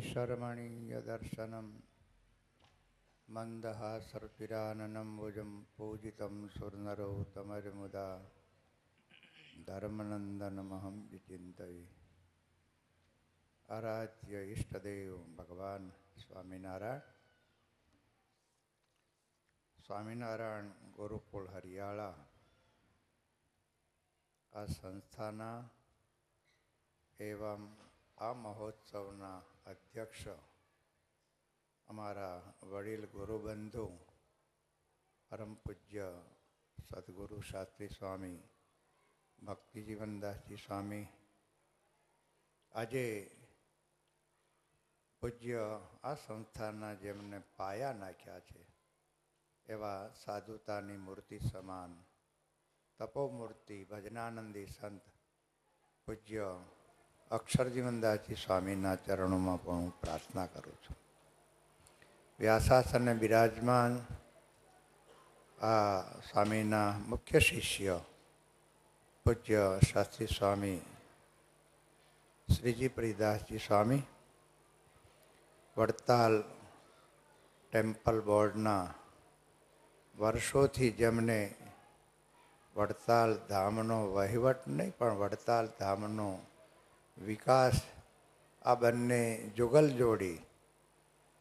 श्रीशरमणीयदर्शनं मन्दहासर्पिराननं भुजं पूजितं सुरनरोत्तमर्मुदा धर्मनन्दनमहं विचिन्तये આરાધ્ય ઈષ્ટદેવ ભગવાન સ્વામિનારાયણ સ્વામિનારાયણ ગુરુકુળ હરિયાળા આ સંસ્થાના એવં આ મહોત્સવના અધ્યક્ષ અમારા વડીલ ગુરુબંધુ, પરમ પૂજ્ય સદગુરુ શાસ્ત્રી સ્વામી, ભક્તિજીવનદાસજી સ્વામી, આજે પૂજ્ય આ સંસ્થાના જેમને પાયા નાખ્યા છે, એવા સાધુતાની મૂર્તિ સમાન, તપોમૂર્તિ ભજનાનંદી સંત પૂજ્ય અક્ષરજીવનદાસજી સ્વામીના ચરણોમાં પણ હું પ્રાર્થના કરું છું. વ્યાસાસને બિરાજમાન આ સ્વામીના મુખ્ય શિષ્ય પૂજ્ય શાસ્ત્રી સ્વામી શ્રીજી પ્રિદાસજી સ્વામી, વડતાલ ટેમ્પલ બોર્ડના વર્ષોથી જેમને વડતાલ ધામનો વહીવટ નહીં, પણ વડતાલ ધામનો વિકાસ, આ બંને જુગલ જોડી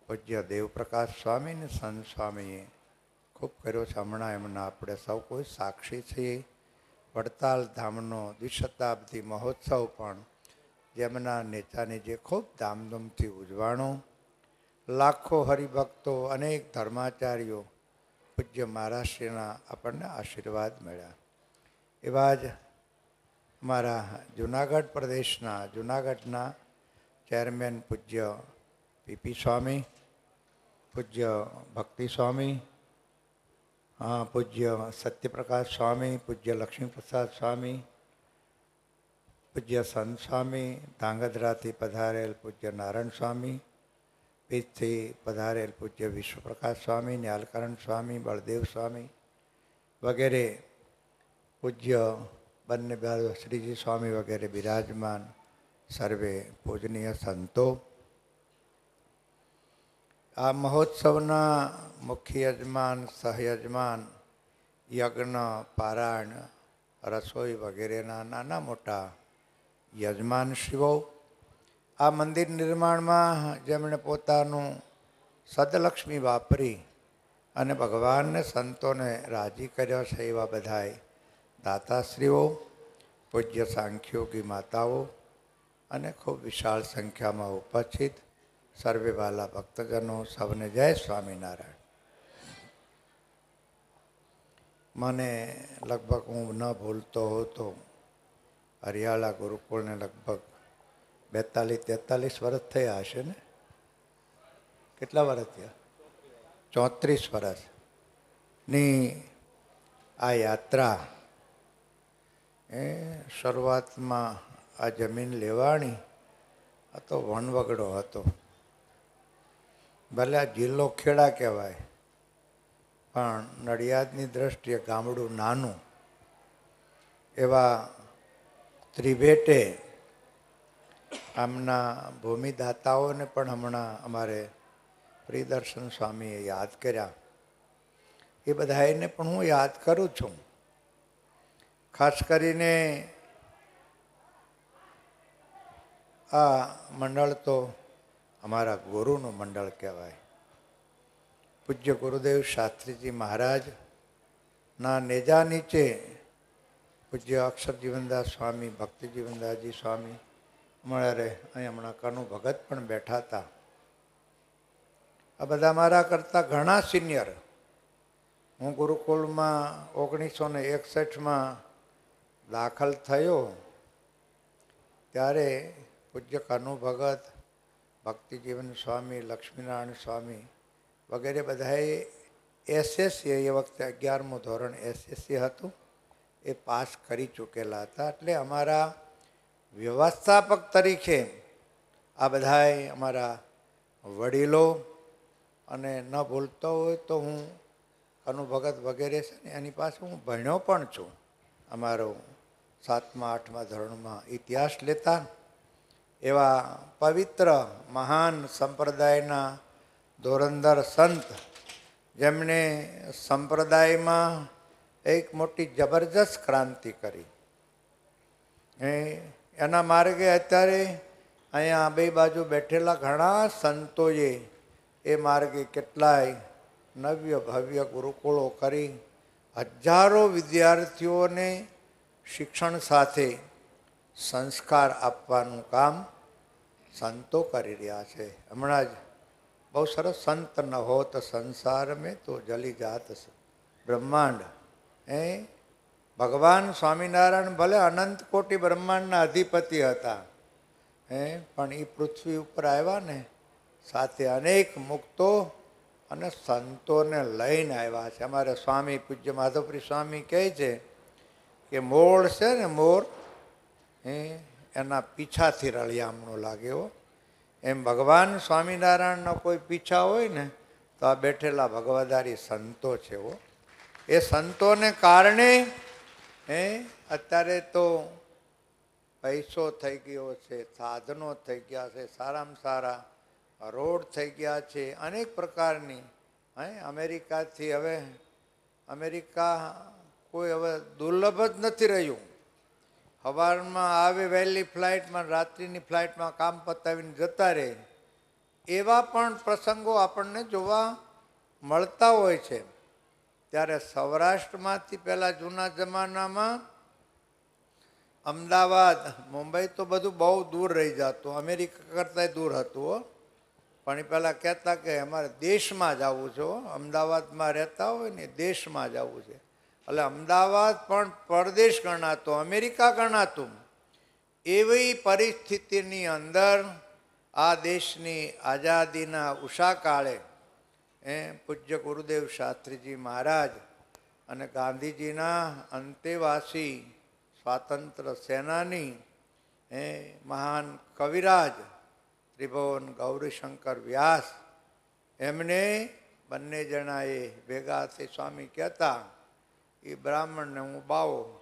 પૂજ્ય દેવપ્રકાશ સ્વામી અને સંત સ્વામીએ ખૂબ કર્યો છે. હમણાં એમના આપણે સૌ કોઈ સાક્ષી છીએ. વડતાલ ધામનો દ્વિશતાબ્દી મહોત્સવ પણ જેમના નેતાને જે ખૂબ ધામધૂમથી ઉજવાણો, લાખો હરિભક્તો, અનેક ધર્માચાર્યો, પૂજ્ય મહારાષ્ટ્રના આપણને આશીર્વાદ મળ્યા. એવા જ મારા જુનાગઢ પ્રદેશના, જુનાગઢના ચેરમેન પૂજ્ય પીપી સ્વામી, પૂજ્ય ભક્તિ સ્વામી પૂજ્ય સત્યપ્રકાશ સ્વામી, પૂજ્ય લક્ષ્મીપ્રસાદ સ્વામી, પૂજ્ય સંત સ્વામી, ધાંગધ્રાથી પધારેલ પૂજ્ય નારાયણ સ્વામી પીઠથી પધારેલ પૂજ્ય વિશ્વપ્રકાશ સ્વામી, ન્યાલકરણ સ્વામી, બળદેવ સ્વામી વગેરે પૂજ્ય બંને શ્રીજી સ્વામી વગેરે બિરાજમાન, સર્વે પૂજનીય સંતો. આ મહોત્સવના મુખ્ય યજમાન, સહયજમાન, યજ્ઞ, પારાયણ, રસોઈ વગેરેના નાના મોટા યજમાન શિવો. આ મંદિર નિર્માણમાં જેમણે પોતાનું સદલક્ષ્મી વાપરી અને ભગવાનને સંતોને રાજી કર્યો છે એવા બધાય દાતાશ્રીઓ, પૂજ્ય સાંખ્યોગી માતાઓ અને ખૂબ વિશાળ સંખ્યામાં ઉપસ્થિત સર્વે વાલા ભક્તજનો, સૌને જય સ્વામિનારાયણ. મને લગભગ હું ન ભૂલતો હતો હરિયાળા ગુરુકુળને લગભગ બેતાલીસ, તેતાલીસ વર્ષ થયા હશે ને? કેટલા વર્ષ થયા? ચોત્રીસ વર્ષની આ યાત્રા એ શરૂઆતમાં આ જમીન લેવાણી, આ તો વણવગડો હતો. ભલે આ જિલ્લો ખેડા કહેવાય, પણ નડિયાદની દ્રષ્ટિએ ગામડું નાનું. એવા ત્રિભેટે આમના ભૂમિદાતાઓને પણ હમણાં અમારે પ્રિયદર્શન સ્વામીએ યાદ કર્યા. એ બધાને પણ હું યાદ કરું છું. ખાસ કરીને આ મંડળ તો અમારા ગુરુનું મંડળ કહેવાય. પૂજ્ય ગુરુદેવ શાસ્ત્રીજી મહારાજના નેજા નીચે પૂજ્ય અક્ષર જીવનદાસ સ્વામી, ભક્તિ જીવનદાસજી સ્વામી રહે. અહીં હમણાં કનુ ભગત પણ બેઠા હતા. આ બધા મારા કરતાં ઘણા સિનિયર. હું ગુરુકુળમાં ઓગણીસો ને એકસઠમાં દાખલ થયો, ત્યારે પૂજ્ય કનુ ભગત, ભક્તિજીવન સ્વામી, લક્ષ્મીનારાયણ સ્વામી વગેરે બધાએ એસએસસી, એ વખતે અગિયારમું ધોરણ એસએસસી હતું. એ પાસ કરી ચૂકેલા હતા. એટલે અમારા વ્યવસ્થાપક તરીકે આ બધાએ અમારા વડીલો અને ન ભૂલતો હોય તો હું કનુ ભગત વગેરે છે ને એની પાસે હું ભણ્યો પણ છું. અમારો સાતમા, આઠમા ધોરણમાં ઇતિહાસ લેતા. એવા પવિત્ર, મહાન સંપ્રદાયના ધોરંદર સંત, જેમણે સંપ્રદાયમાં એક મોટી જબરજસ્ત ક્રાંતિ કરી. એ, એના માર્ગે અત્યારે અહીંયા બે બાજુ બેઠેલા ઘણા સંતોએ એ માર્ગે કેટલાય નવ્ય ભવ્ય ગુરુકુળો કરી હજારો વિદ્યાર્થીઓને શિક્ષણ સાથે સંસ્કાર આપવાનું કામ સંતો કરી રહ્યા છે. હમણાં જ બહુ સરસ સંત ન હોત સંસાર મેં તો જલી જાત બ્રહ્માંડ. એ ભગવાન સ્વામિનારાયણ ભલે અનંત કોટી બ્રહ્માંડના અધિપતિ હતા, હે? પણ એ પૃથ્વી ઉપર આવ્યા ને, સાથે અનેક મુક્તો અને સંતોને લઈને આવ્યા છે. અમારે સ્વામી પૂજ્ય માધવપુરી સ્વામી કહે છે કે મોર છે ને મોર એ એના પીછાથી રળિયામણો લાગે હો. એમ ભગવાન સ્વામિનારાયણનો કોઈ પીછા હોય ને, તો આ બેઠેલા ભગવાદારી સંતો છે એવો એ સંતોને કારણે, હે, અત્યારે તો પૈસો થઈ ગયો છે, સાધનો થઈ ગયા છે, સારામાં સારા રોડ થઈ ગયા છે, અનેક પ્રકારની, હે, અમેરિકાથી હવે અમેરિકા કોઈ હવે દુર્લભ જ નથી રહ્યું. સવારમાં આવે વહેલી ફ્લાઇટમાં, રાત્રિની ફ્લાઇટમાં કામ પતાવીને જતા રહે. એવા પણ પ્રસંગો આપણને જોવા મળતા હોય છે. ત્યારે સૌરાષ્ટ્રમાંથી પહેલાં જૂના જમાનામાં અમદાવાદ, મુંબઈ તો બધું બહુ દૂર રહી જતું, અમેરિકા કરતાંય દૂર હતું પણ એ પહેલાં કહેતા કે અમારે દેશમાં જ આવવું છે અમદાવાદમાં રહેતા હોય ને દેશમાં જ આવવું છે. એટલે અમદાવાદ પણ પરદેશ ગણાતો, અમેરિકા ગણાતું. એવી પરિસ્થિતિની અંદર આ દેશની આઝાદીના ઉષાકાળે એ પૂજ્ય ગુરુદેવ શાસ્ત્રીજી મહારાજ અને ગાંધીજીના અંતેવાસી સ્વાતંત્ર સેનાની એ મહાન કવિરાજ ત્રિભુવન ગૌરીશંકર વ્યાસ, એમને બંને જણાએ ભેગા થઈ સ્વામી કહેતા એ બ્રાહ્મણને હું બાવો.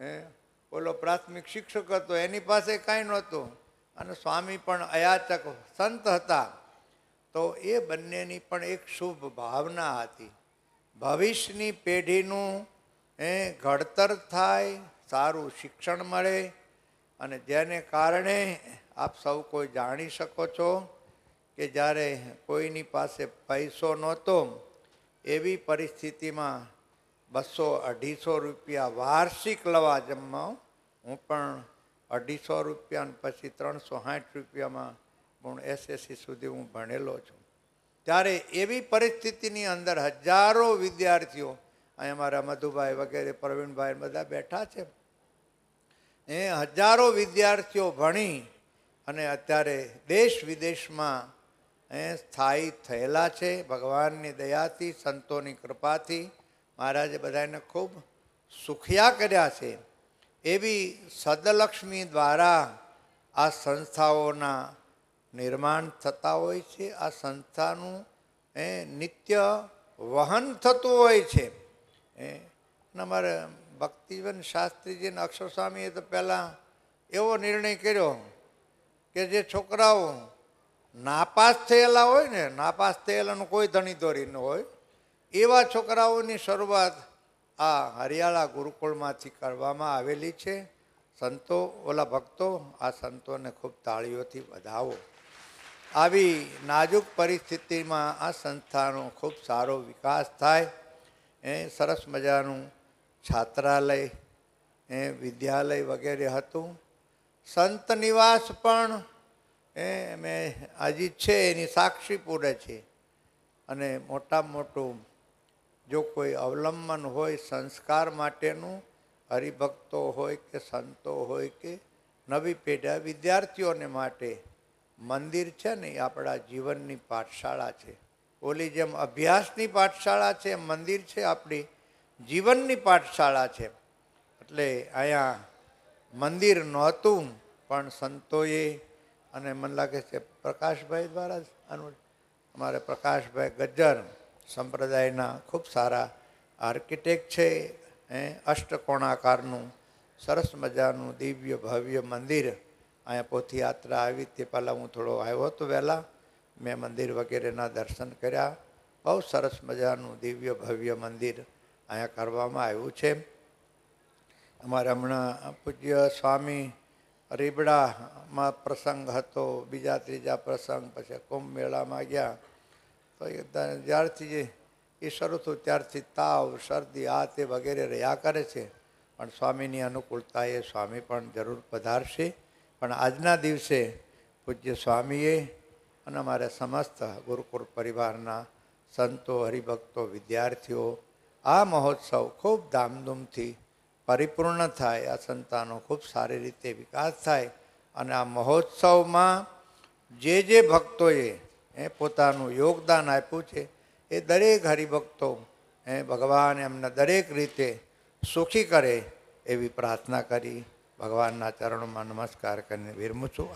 હે? બોલો, પ્રાથમિક શિક્ષક હતો, એની પાસે કાંઈ નહોતું. અને સ્વામી પણ અયાચક સંત હતા. તો એ બંનેની પણ એક શુભ ભાવના હતી. ભવિષ્યની પેઢીનું એ ઘડતર થાય, સારું શિક્ષણ મળે. અને જેને કારણે આપ સૌ કોઈ જાણી શકો છો કે જ્યારે કોઈની પાસે પૈસો નહોતો, એવી પરિસ્થિતિમાં બસો અઢીસો રૂપિયા વાર્ષિક લવા જમવા. હું પણ અઢીસો રૂપિયા અને પછી ત્રણસો સાઠ રૂપિયામાં પણ એસએસસી સુધી હું ભણેલો છું. ત્યારે એવી પરિસ્થિતિની અંદર હજારો વિદ્યાર્થીઓ અહીં અમારા મધુભાઈ વગેરે, પ્રવીણભાઈ બધા બેઠા છે. એ હજારો વિદ્યાર્થીઓ ભણી અને અત્યારે દેશ વિદેશમાં એ સ્થાયી થયેલા છે. ભગવાનની દયાથી, સંતોની કૃપાથી મહારાજે બધાને ખૂબ સુખિયા કર્યા છે. એવી સદલક્ષ્મી દ્વારા આ સંસ્થાઓના નિર્માણ થતા હોય છે. આ સંસ્થાનું, એ, નિત્ય વહન થતું હોય છે. એ અમારે ભક્તિવન શાસ્ત્રીજીને અક્ષર સ્વામીએ તો પહેલાં એવો નિર્ણય કર્યો કે જે છોકરાઓ નાપાસ થયેલા હોય ને, નાપાસ થયેલાનું કોઈ ધણી દોરી ન હોય એવા છોકરાઓની શરૂઆત આ હરિયાળા ગુરુકુળમાંથી કરવામાં આવેલી છે. સંતો, ઓલા ભક્તો, આ સંતોને ખૂબ તાળીઓથી વધાવો. આવી નાજુક પરિસ્થિતિમાં આ સંસ્થાનો ખૂબ સારો વિકાસ થાય. એ સરસ મજાનું છાત્રાલય, એ વિદ્યાલય વગેરે હતું. સંત નિવાસ પણ, એ મેં હજી છે, એની સાક્ષી પૂરે છે. અને મોટામાં મોટું જો કોઈ અવલંબન હોય સંસ્કાર માટેનું, હરિભક્તો હોય કે સંતો હોય કે નવી પેઢા, વિદ્યાર્થીઓને માટે મંદિર છે ને, એ આપણા જીવનની પાઠશાળા છે. ઓલી જેમ અભ્યાસની પાઠશાળા છે, મંદિર છે, આપણી જીવનની પાઠશાળા છે. એટલે અહીંયા મંદિર નહોતું, પણ સંતોએ અને મને લાગે છે પ્રકાશભાઈ દ્વારા આનું, અમારે પ્રકાશભાઈ ગજ્જર સંપ્રદાયના ખૂબ સારા આર્કિટેક્ટ છે એ અષ્ટકોણાકારનું, સરસ મજાનું દિવ્ય ભવ્ય મંદિર. અહીંયા પોથીયાત્રા આવી તે પહેલાં હું થોડો આવ્યો હતો વહેલા. મેં મંદિર વગેરેના દર્શન કર્યા. બહુ સરસ મજાનું દિવ્ય ભવ્ય મંદિર અહીંયા કરવામાં આવ્યું છે. અમારે હમણાં પૂજ્ય સ્વામી રીબડામાં પ્રસંગ હતો, બીજા ત્રીજા પ્રસંગ, પછી કુંભ મેળામાં ગયા. તો એ જ્યારથી જે એ શરૂ થયું, ત્યારથી તાવ, શરદી આ તે વગેરે રહ્યા કરે છે. પણ સ્વામીની અનુકૂળતાએ સ્વામી પણ જરૂર પધારશે. પણ આજના દિવસે પૂજ્ય સ્વામીએ અને અમારા સમસ્ત ગુરુકુળ પરિવારના સંતો, હરિભક્તો, વિદ્યાર્થીઓ, આ મહોત્સવ ખૂબ ધામધૂમથી પરિપૂર્ણ થાય, આ સંતાનો ખૂબ સારી રીતે વિકાસ થાય અને આ મહોત્સવમાં જે જે ભક્તોએ એ પોતાનું યોગદાન આપ્યું છે. એ દરેક હરિભક્તો એ ભગવાન એમને દરેક રીતે સુખી કરે એવી પ્રાર્થના કરી. ભગવાનના ચરણોમાં નમસ્કાર કરીને વિરમું છું.